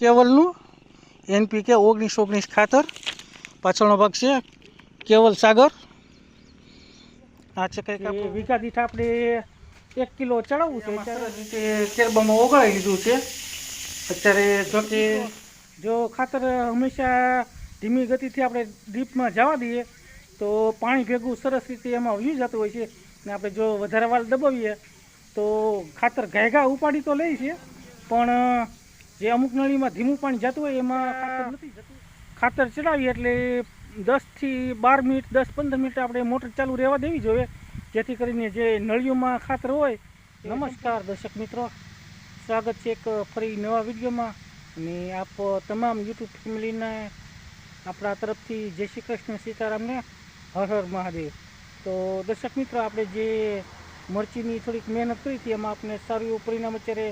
કેવલનું? NPK ઓગણીસ ઓગણીસ ખાતર. પાછળનો ભાગ છે કેવલ સાગર. આ છે કંઈક આપણે વીઘા દીઠ આપણે એક કિલો ચડાવવું છે. અત્યારે રીતે કેરબામાં ઓગાળી લીધું છે. અત્યારે જો કે જો ખાતર હંમેશા ધીમી ગતિથી આપણે ડીપમાં જવા દઈએ તો પાણી ભેગું સરસ રીતે એમાં વ્યૂ જતું હોય છે. ને આપણે જો વધારે વાલ દબાવીએ તો ખાતર ઘાયઘા ઉપાડી તો લે છે. પણ જે અમુક નળીમાં ધીમું પાણી જતું હોય એમાં ખાતર નથી જતું. ખાતર ચડાવીએ એટલે દસથી બાર મિનિટ, દસ પંદર મિનિટ આપણે મોટર ચાલુ રહેવા દેવી જોઈએ. જેથી કરીને જે નળીઓમાં ખાતર હોય, નમસ્કાર દર્શક મિત્રો. સ્વાગત છે એક ફરી નવા વિડીયોમાં. અને આપ તમામ યુટ્યુબ ફેમિલીને, આપણા તરફથી જય શ્રી કૃષ્ણ, સીતારામને હર હર મહાદેવ. તો દર્શક મિત્રો, આપણે જે મરચીની થોડીક મહેનત કરી હતી, એમાં આપણે સારું એવું પરિણામ અત્યારે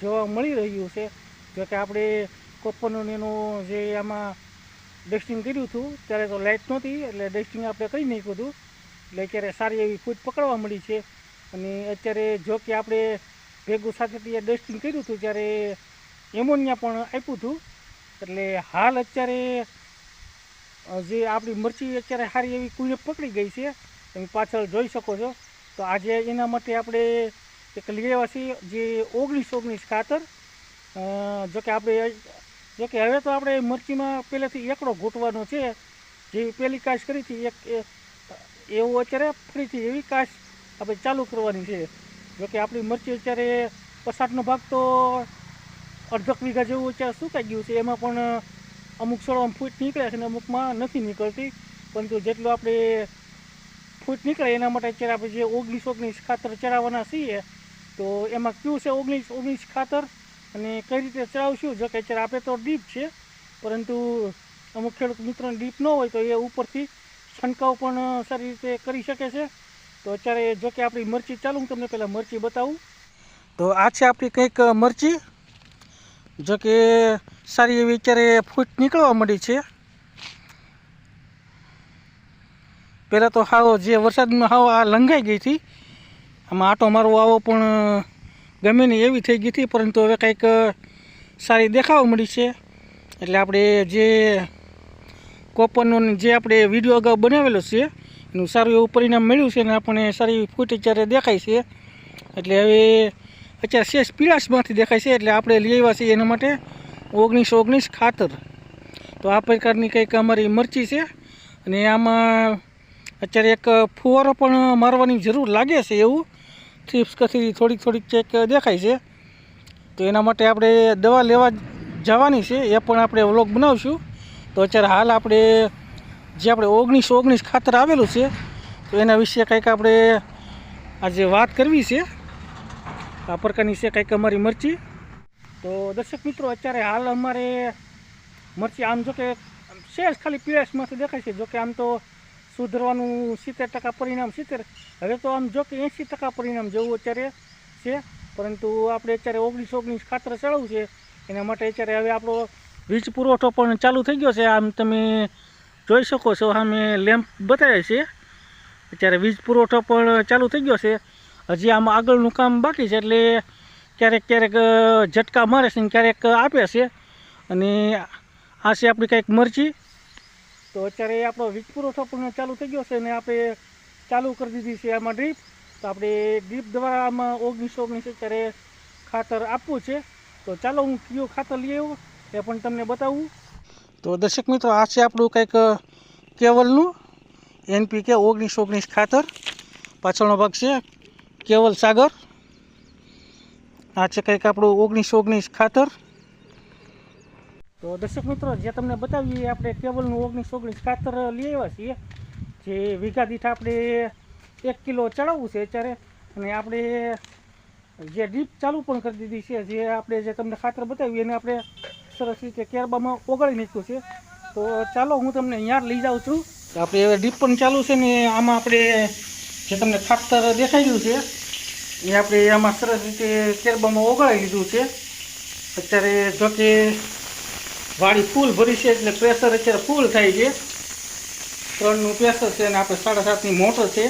જોવા મળી રહ્યું છે. જો કે આપણે કોપરનું એનું જે આમાં ડસ્ટિંગ કર્યું હતું, ત્યારે તો લાઇટ નહોતી, એટલે ડસ્ટિંગ આપણે કરી નાખ્યું હતું. એટલે અત્યારે સારી એવી ફૂટ પકડવા મળી છે. અને અત્યારે જો કે આપણે ભેગું સાથે ડસ્ટિંગ કર્યું હતું, ત્યારે એમોનિયા પણ આપ્યું હતું. એટલે હાલ અત્યારે જે આપણી મરચી અત્યારે સારી એવી કુંજ પકડી ગઈ છે. તમે પાછળ જોઈ શકો છો. તો આજે એના માટે આપણે એક લઈ છીએ જે ઓગણીસ ઓગણીસ ખાતર અ, જો કે આપણે જો કે હવે તો આપણે મરચીમાં પહેલેથી એકડો ઘૂંટવાનો છે. જે પહેલી કાશ કરી હતી એક એવું અત્યારે ફરીથી એવી કાશ આપણે ચાલુ કરવાની છે. જો કે આપણી મરચી અત્યારે પસાટનો ભાગ તો અડધક વીઘા જેવું અત્યારે સુકાઈ ગયું છે. એમાં પણ અમુક છોડવામાં ફૂટ નીકળે છે અને અમુકમાં નથી નીકળતી. પરંતુ જેટલું આપણે ફૂટ નીકળે એના માટે અત્યારે આપણે જે ઓગણીસ ઓગણીસ ખાતર ચડાવવાના છીએ તો એમાં કયું છે ઓગણીસ ઓગણીસ ખાતર? અને કઈ રીતે ચડાવશું જો કે અત્યારે આપણે તો ડીપ છે, પરંતુ અમુક ખેડૂત મિત્રોને ડીપ ન હોય તો એ ઉપરથી છંટકાવ પણ સારી રીતે કરી શકે છે. તો અત્યારે જો કે આપણી મરચી ચાલુ, હું તમને પહેલાં મરચી બતાવું. તો આ છે આપણી કંઈક મરચી. જો કે સારી એવી અત્યારે ફૂટ નીકળવા મળી છે. પહેલાં તો હાવ જે વરસાદમાં હાવ આ લંઘાઈ ગઈ હતી. આમાં આટો મારવો આવો પણ ગમે નહીં એવી થઈ ગઈ હતી, પરંતુ હવે કંઈક સારી દેખાવા મળી છે. એટલે આપણે જે કોપરનો જે આપણે વીડિયો અગાઉ બનાવેલો છે, એનું સારું એવું પરિણામ મળ્યું છે અને આપણને સારી ફૂટ અત્યારે દેખાય છે, એટલે હવે અત્યારે શેષ પીળાશમાંથી દેખાય છે, એટલે આપણે લઈ આવ્યા છીએ એના માટે ઓગણીસ ઓગણીસ ખાતર. તો આ પ્રકારની કંઈક અમારી મરચી છે અને આમાં અત્યારે એક ફુવારો પણ મારવાની જરૂર લાગે છે એવું. થ્રીપ્સ કથીરી થોડીક થોડીક ચેક દેખાય છે. તો એના માટે આપણે દવા લેવા જવાની છે. એ પણ આપણે વ્લોગ બનાવશું. તો અત્યારે હાલ આપણે જે આપણે ઓગણીસ ઓગણીસ ખાતર આવેલું છે, તો એના વિશે કંઈક આપણે આજે વાત કરવી છે. આ પ્રકારની છે કંઈક અમારી મરચી. તો દર્શક મિત્રો, અત્યારે હાલ અમારે મરચી આમ જો કે શેષ ખાલી પીએસમાંથી દેખાય છે. જોકે આમ તો સુધરવાનું સિત્તેર ટકા પરિણામ સિત્તેર. હવે તો આમ જો કે એંસી ટકા પરિણામ જેવું અત્યારે છે, પરંતુ આપણે અત્યારે ઓગણીસ ઓગણીસ ખાતર ચડાવવું છે. એના માટે અત્યારે હવે આપણો વીજ પુરવઠો પણ ચાલુ થઈ ગયો છે. આમ તમે જોઈ શકો છો સામે લેમ્પ બતાવે છે. અત્યારે વીજ પુરવઠો પણ ચાલુ થઈ ગયો છે. હજી આમાં આગળનું કામ બાકી છે, એટલે ક્યારેક ક્યારેક ઝટકા મારે છે ને ક્યારેક આપે છે. અને આ છે આપણી કંઈક મરચી. તો અત્યારે આપણો વીજ પુરવઠો પણ ચાલુ થઈ ગયો છે અને આપણે ચાલુ કરી દીધી છે આમાં ડ્રીપ. તો આપણે ડ્રીપ દ્વારા આમાં ઓગણીસ ઓગણીસ અત્યારે ખાતર આપવું છે. તો ચાલો હું કયું ખાતર લઈ આવ્યો એ પણ તમને બતાવું. તો દર્શક મિત્રો, આ છે આપણું કંઈક કેવલનું એનપીકે ઓગણીસ ઓગણીસ ખાતર. પાછળનો ભાગ છે કેવલ સાગર. આ છે કંઈક આપણું ઓગણીસ ઓગણીસ ખાતર. તો દર્શક મિત્રો, જે તમને બતાવીએ, આપણે કેબલનું ઓગણીસ ઓગણીસ ખાતર લઈ આવ્યા છીએ. જે વીઘા દીઠ આપણે એક કિલો ચડાવવું છે અત્યારે. અને આપણે જે ડીપ ચાલુ પણ કરી દીધી છે, જે આપણે જે તમને ખાતર બતાવ્યું એને આપણે સરસ રીતે કેરબામાં ઓગાળી નાખ્યું છે. તો ચાલો, હું તમને અહીંયા લઈ જાઉં છું. આપણે હવે ડીપ પણ ચાલુ છે ને આમાં આપણે જે તમને ખાતર દેખાડ્યું છે, એ આપણે આમાં સરસ રીતે કેરબામાં ઓગાળી લીધું છે. અત્યારે જો કે વાડી ફૂલ ભરી છે એટલે પ્રેશર અત્યારે ફૂલ થાય છે. ત્રણનું પ્રેશર છે અને આપણે સાડા સાતની મોટર છે.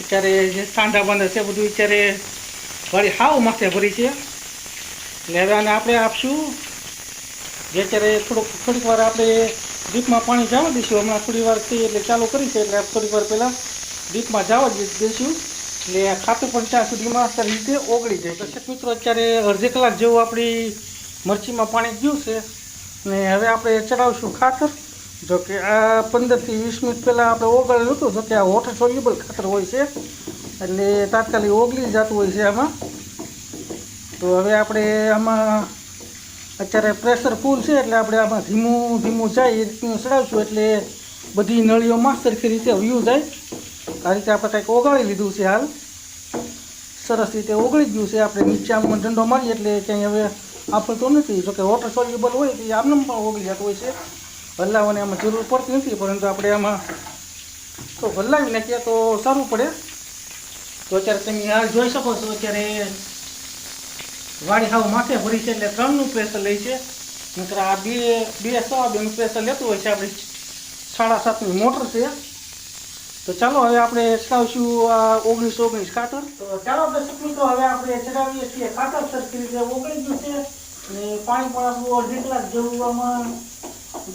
અત્યારે જે સાંધા બાંધા છે બધું અત્યારે વાડી હાવ માથે ભરી છે. એટલે હવે આને આપણે આપશું. જે અત્યારે થોડુંક થોડીક વાર આપણે ડીપમાં પાણી જવા દઈશું. હમણાં થોડી વાર થઈ એટલે ચાલુ કરી છે એટલે થોડીક વાર પહેલાં ડીપમાં જવા દઈશું. એટલે ખાતું પણ ત્યાં સુધીમાં અત્યારે રીતે ઓગળી જાય. દર્શક મિત્રો, અત્યારે અડધી કલાક જેવું આપણી મરચીમાં પાણી ગયું છે. ને હવે આપણે ચડાવશું ખાતર. જો કે આ પંદરથી વીસ મિનિટ પહેલાં આપણે ઓગળેલું હતું, જો કે આ વોટર સોલ્યુબલ ખાતર હોય છે. એટલે તાત્કાલિક ઓગળી જતું હોય છે આમાં. તો હવે આપણે આમાં અત્યારે પ્રેશર ફૂલ છે, એટલે આપણે આમાં ધીમું ધીમું જાય એ રીતનું ચડાવશું, એટલે બધી નળીઓમાં સરખી રીતે વ્યૂ જાય. આ રીતે આપણે કંઈક ઓગાળી લીધું છે હાલ. સરસ રીતે ઓગળી ગયું છે, આપણે નીચે આમ ડંડો મારીએ એટલે ક્યાંય હવે આપતો નથી જોકે વોટર સોલ્યુબલ હોય તો એ આમને પણ ઓગળી જતું હોય છે. હલાવવાની આમાં જરૂર પડતી નથી, પરંતુ આપણે આમાં તો હલાવી નાખીએ તો સારું પડે. તો અત્યારે તમે આ જોઈ શકો છો, અત્યારે વાડી હાવ માથે ભરી છે એટલે ત્રણનું પ્રેશર લે છે. નકર આ બે બે, સવા બેનું પ્રેશર લેતું હોય છે, આપણી સાડા સાતની મોટર છે. તો ચાલો હવે આપણે ચડાવશું આ ઓગણીસ ઓગણીસ કાતર તો ચાલો દર્શક તો હવે આપણે ચડાવીએ છીએ કાતર સરખી રીતે ઓગળી છે અને પાણી પણ આપણું અડધી કલાક જેવું આમાં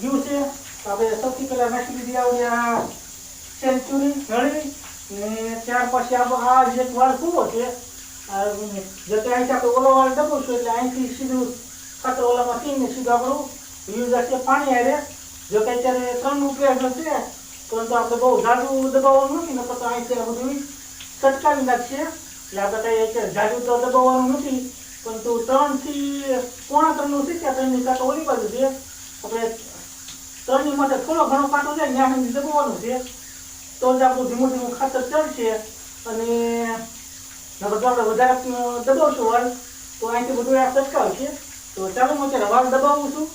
ગયું છે. આપણે સૌથી પહેલાં નાખી દીધી આવડે આ સેન્ચુરી, નળી ને ત્યાર પછી આપણો આ જે વાળ પૂરો છે. જે તે અહીંથી આપણે ઓલો વાળ દબાવશું એટલે અહીંથી સીધું ખાતર ઓલામાં સીને સીધું આપણું યુઝ હશે પાણી હારે. જો કે અત્યારે ત્રણનું પ્રેશર છે પરંતુ આપણે બહુ જાડું દબાવવાનું નથી નકર તો અહીંથી આ બધું સટકાવી નાખીએ એટલે આપણે કંઈ અત્યારે જાડું તો દબાવવાનું નથી પરંતુ ત્રણથી પોણા ત્રણનું છે ત્યાં ત્રણની કાંટો ઓલી બાજુ છે આપણે ત્રણની માટે થોડો ઘણો કાંટો છે ત્યાં સુધી દબાવવાનું છે તો જ આપણું ધીમું ધીમું ખાતર ચડશે અને નકર આપણે વધારે દબાવશું વાળ તો અહીંથી બધું આ સટકાવશે તો ચાલો હું અત્યારે વાળ દબાવું છું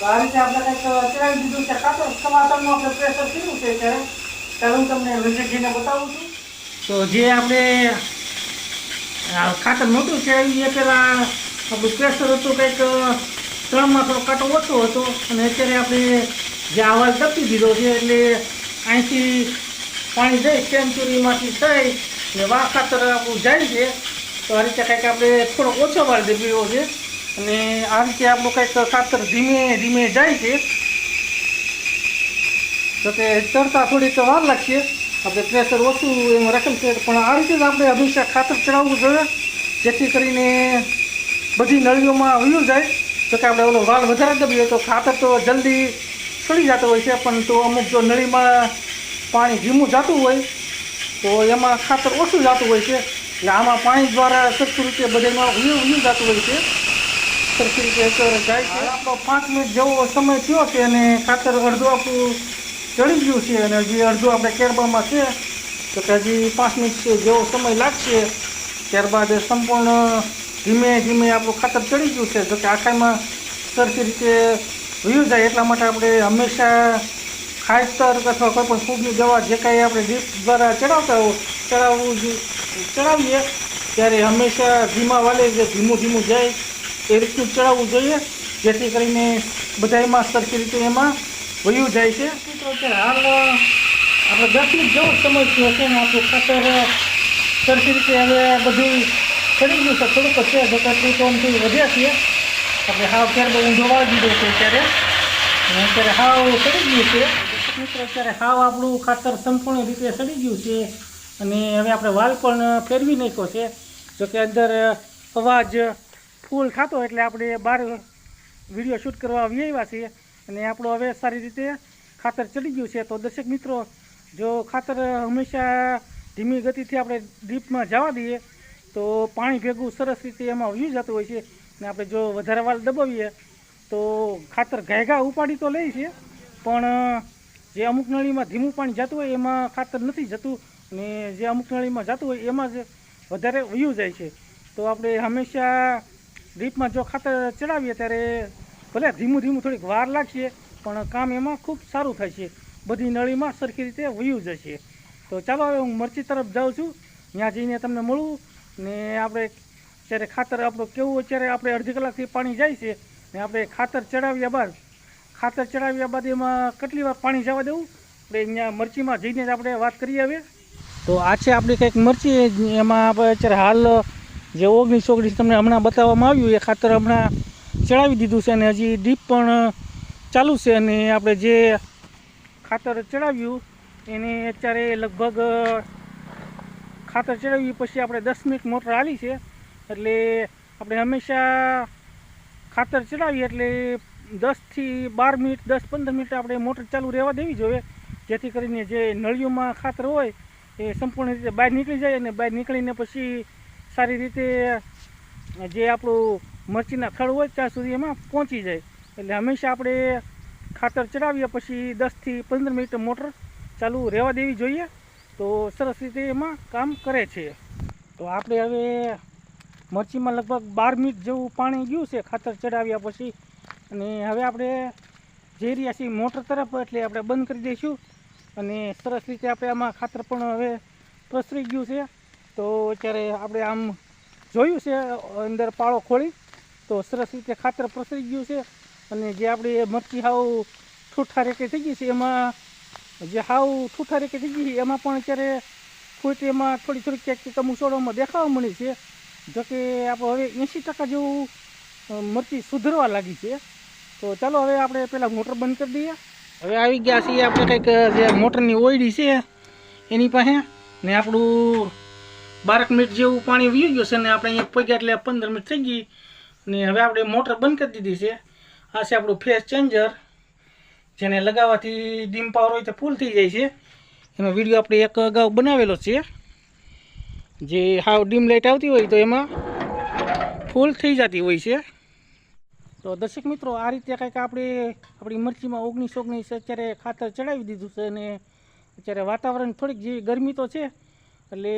તો આ રીતે આપણે કંઈક ચડાવી દીધું છે. ખાતર ટમાટરનું આપણે પ્રેશર કેવું છે ત્યારે? ચાલો હું તમને વિઝિટજીને બતાવું છું. તો જે આપણે ખાતર નહોતું છે એ પહેલાં આપણું પ્રેશર હતું કંઈક ત્રણમાં થોડો કાંટો ઓછો હતો. અને અત્યારે આપણે જે આવાજ દબી દીધો છે, એટલે અહીંથી પાણી જાય સેન્ચુરીમાંથી થઈ ને વા ખાતર આપણું જાય છે. તો આ રીતે કંઈક આપણે થોડો ઓછો વાર દબીવો છે. અને આ રીતે આપણું કંઈક ખાતર ધીમે ધીમે જાય છે. તો કે ચડતા થોડીક વાર લાગશે. આપણે પ્રેશર ઓછું એમાં રાખેલ છે પણ આ રીતે જ આપણે હંમેશા ખાતર ચડાવવું જોઈએ. જેથી કરીને બધી નળીઓમાં વયું જાય. તો કે આપણે ઓલો વાલ વધારે દબીએ તો ખાતર તો જલ્દી સડી જતો હોય છે, પણ તો અમુક જો નળીમાં પાણી ધીમું જતું હોય, તો એમાં ખાતર ઓછું જતું હોય છે. એટલે આમાં પાણી દ્વારા સરખું રીતે બધામાં વયું વયું જતું હોય છે. આપણો પાંચ મિનિટ જેવો સમય થયો છે અને ખાતર અડધું આપણું ચડી ગયું છે અને હજી અડધું આપણે કેરબામાં છે. તો કે હજી પાંચ મિનિટ જેવો સમય લાગશે. ત્યારબાદ સંપૂર્ણ ધીમે ધીમે આપણું ખાતર ચડી ગયું છે. જો કે આખામાં સરખી રીતે વયું જાય એટલા માટે આપણે હંમેશા ખાતર અથવા કોઈ પણ ફૂગની દવા જે કાંઈ આપણે ડીપ દ્વારા ચડાવતા હો, ચડાવવું ચડાવીએ. ત્યારે હંમેશા ધીમા વાલે જે ધીમું ધીમું જાય. એ રીતનું ચડાવવું જોઈએ, જેથી કરીને બધા એમાં સરખી રીતે એમાં વયું જાય છે. મિત્રો, અત્યારે હાલ આપણે દસ મિનિટ જેવો સમય થયો છે આપણું ખાતર સરખી રીતે હવે બધું ચડી ગયું છે, થોડુંક છે કે તો વધ્યા છીએ. આપણે હાવ ક્યારે બહુ ઊંધો વાળી દીધો છે અત્યારે. અને અત્યારે હાવ ચડી ગયું છે. મિત્રો, અત્યારે હાવ આપણું ખાતર સંપૂર્ણ રીતે ચડી ગયું છે. અને હવે આપણે વાલ પણ ફેરવી નાખ્યો છે. જોકે અંદર અવાજ ફૂલ ખાતો એટલે આપણે બહાર વીડિયો શૂટ કરવા આવી આવ્યા છીએ. અને આપણું હવે સારી રીતે ખાતર ચડી ગયું છે. તો દર્શક મિત્રો, જો ખાતર હંમેશા ધીમી ગતિથી આપણે ડીપમાં જવા દઈએ, તો પાણી ભેગું સરસ રીતે એમાં વ્યૂ જતું હોય છે. ને આપણે જો વધારે વાલ દબાવીએ, તો ખાતર ઘાયઘા ઉપાડી તો લે છે, પણ, જે અમુક નળીમાં ધીમું પાણી જતું હોય એમાં ખાતર નથી જતું. ને જે અમુક નળીમાં જતું હોય એમાં જ વધારે વયું જાય છે. તો આપણે હંમેશા ડ્રીપમાં જો ખાતર ચડાવીએ ત્યારે ભલે ધીમું ધીમું થોડીક વાર લાગશે, પણ કામ એમાં ખૂબ સારું થાય છે. બધી નળીમાં સરખી રીતે વયું જશે. તો ચાલો હવે હું મરચી તરફ જાઉં છું. ત્યાં જઈને તમને મળું ને આપણે અત્યારે ખાતર આપણું કેવું અત્યારે આપણે અડધી કલાકથી પાણી જાય છે ને આપણે ખાતર ચડાવ્યા બાદ, ખાતર ચડાવ્યા બાદ એમાં કેટલી વાર પાણી જવા દેવું? આપણે અહીંયા મરચીમાં જઈને જ આપણે વાત કરીએ હવે. તો આ છે આપણી કંઈક મરચી, એમાં આપણે અત્યારે હાલ જે ઓગણીસ ઓગણીસ તમને હમણાં બતાવવામાં આવ્યું, એ ખાતર હમણાં ચડાવી દીધું છે અને હજી ડીપ પણ ચાલુ છે અને આપણે જે ખાતર ચડાવ્યું, એને અત્યારે લગભગ ખાતર ચડાવ્યું પછી આપણે દસ મિનિટ મોટર હાલી છે. એટલે આપણે હંમેશા ખાતર ચડાવીએ એટલે દસથી બાર મિનિટ, દસ પંદર મિનિટ આપણે મોટર ચાલુ રહેવા દેવી જોઈએ. જેથી કરીને જે નળીઓમાં ખાતર હોય, એ સંપૂર્ણ રીતે બહાર નીકળી જાય અને બહાર નીકળીને પછી સારી રીતે જે આપણું મરચીના ખળ હોય ત્યાં સુધી એમાં પહોંચી જાય. એટલે હંમેશા આપણે ખાતર ચડાવીએ પછી દસથી પંદર મિનિટ મોટર ચાલુ રહેવા દેવી જોઈએ. તો સરસ રીતે એમાં કામ કરે છે. તો આપણે હવે મરચીમાં લગભગ બાર મિનિટ જેવું પાણી ગયું છે ખાતર ચડાવ્યા પછી. અને હવે આપણે જઈ રહ્યા છીએ મોટર તરફ એટલે આપણે બંધ કરી દઈશું. અને સરસ રીતે આપણે આમાં ખાતર પણ હવે પ્રસરી ગયું છે. તો અત્યારે આપણે આમ જોયું છે, અંદર પાળો ખોલી તો સરસ રીતે ખાતર પ્રસરી ગયું છે. અને જે આપણી મરચી હાવ ઠૂઠા રેકે થઈ ગઈ છે, એમાં જે હાવ ઠૂઠા રેકે થઈ ગઈ એમાં પણ અત્યારે ફૂટ એમાં થોડી થોડી ક્યાંક ક્યાંક દેખાવા મળી છે. જોકે આપણે હવે એંસી ટકા જેવું મરચી સુધરવા લાગી છે. તો ચાલો હવે આપણે પહેલાં મોટર બંધ કરી દઈએ. હવે આવી ગયા છીએ આપણે કંઈક જે મોટરની ઓયડી છે, એની પાસે. ને આપણું બારક મિનિટ જેવું પાણી વી ગયું છે ને આપણે અહીંયા પગ્યા એટલે પંદર મિનિટ થઈ ગઈ. ને હવે આપણે મોટર બંધ કરી દીધી છે. આ છે આપણું ફેસ ચેન્જર. જેને લગાવવાથી ડીમ પાવર હોય તો ફૂલ થઈ જાય છે. એનો વીડિયો આપણે એક અગાઉ બનાવેલો છે. જે હાવ ડીમ લાઇટ આવતી હોય તો એમાં ફૂલ થઈ જતી હોય છે. તો દર્શક મિત્રો, આ રીતે કંઈક આપણે આપણી મરચીમાં ઓગણીસ ઓગણીસ અત્યારે ખાતર ચડાવી દીધું છે અને અત્યારે વાતાવરણ થોડીક જેવી ગરમી તો છે. એટલે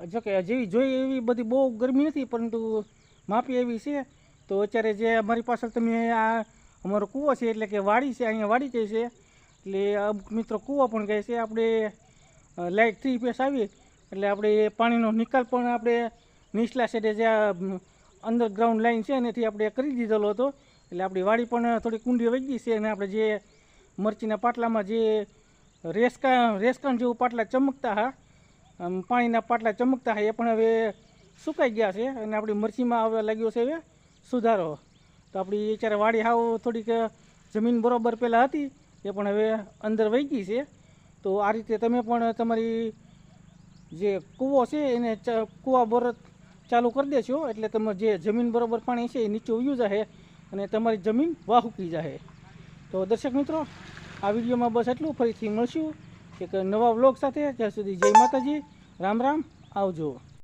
જો કે જેવી જોઈએ એવી બધી બહુ ગરમી નથી, પરંતુ માપી એવી છે. તો અત્યારે જે અમારી પાછળ તમે આ અમારો કૂવો છે, એટલે કે વાડી છે, અહીંયા વાડી કહે છે, એટલે અમુક મિત્રો કૂવો પણ કહે છે, આપણે લાઇટ થ્રી પેસ આવી, એટલે આપણે પાણીનો નિકાલ પણ આપણે નીચલા સાઈડે જે અંડરગ્રાઉન્ડ લાઈન છે, એનાથી આપણે કરી દીધેલો હતો. એટલે આપણી વાડી પણ થોડી કુંડી વહી ગઈ છે, અને આપણે જે મરચીના પાટલામાં જે રેસકા, રેસકાન જેવું પાટલા ચમકતા હા આમ પાણીના પાટલા ચમકતા હા એ પણ હવે સુકાઈ ગયા છે અને આપણી મરચીમાં હવે લાગ્યો છે હવે સુધારો. તો આપણી અત્યારે વાડી હાવ થોડીક જમીન બરોબર પહેલાં હતી, એ પણ હવે અંદર વહી ગઈ છે. તો આ રીતે તમે પણ તમારી જે કૂવો છે એને કૂવા બોર ચાલુ કરી દેશો એટલે તમે જે જમીન બરોબર પાણી છે એ નીચે ઉયું જશે અને તમારી જમીન વાહુકી જશે તો દર્શક મિત્રો, આ વિડીયોમાં બસ એટલું ફરીથી મળશું. એક નવા વ્લોગ સાથે ત્યાં સુધી જય માતાજી. રામ રામ આવજો.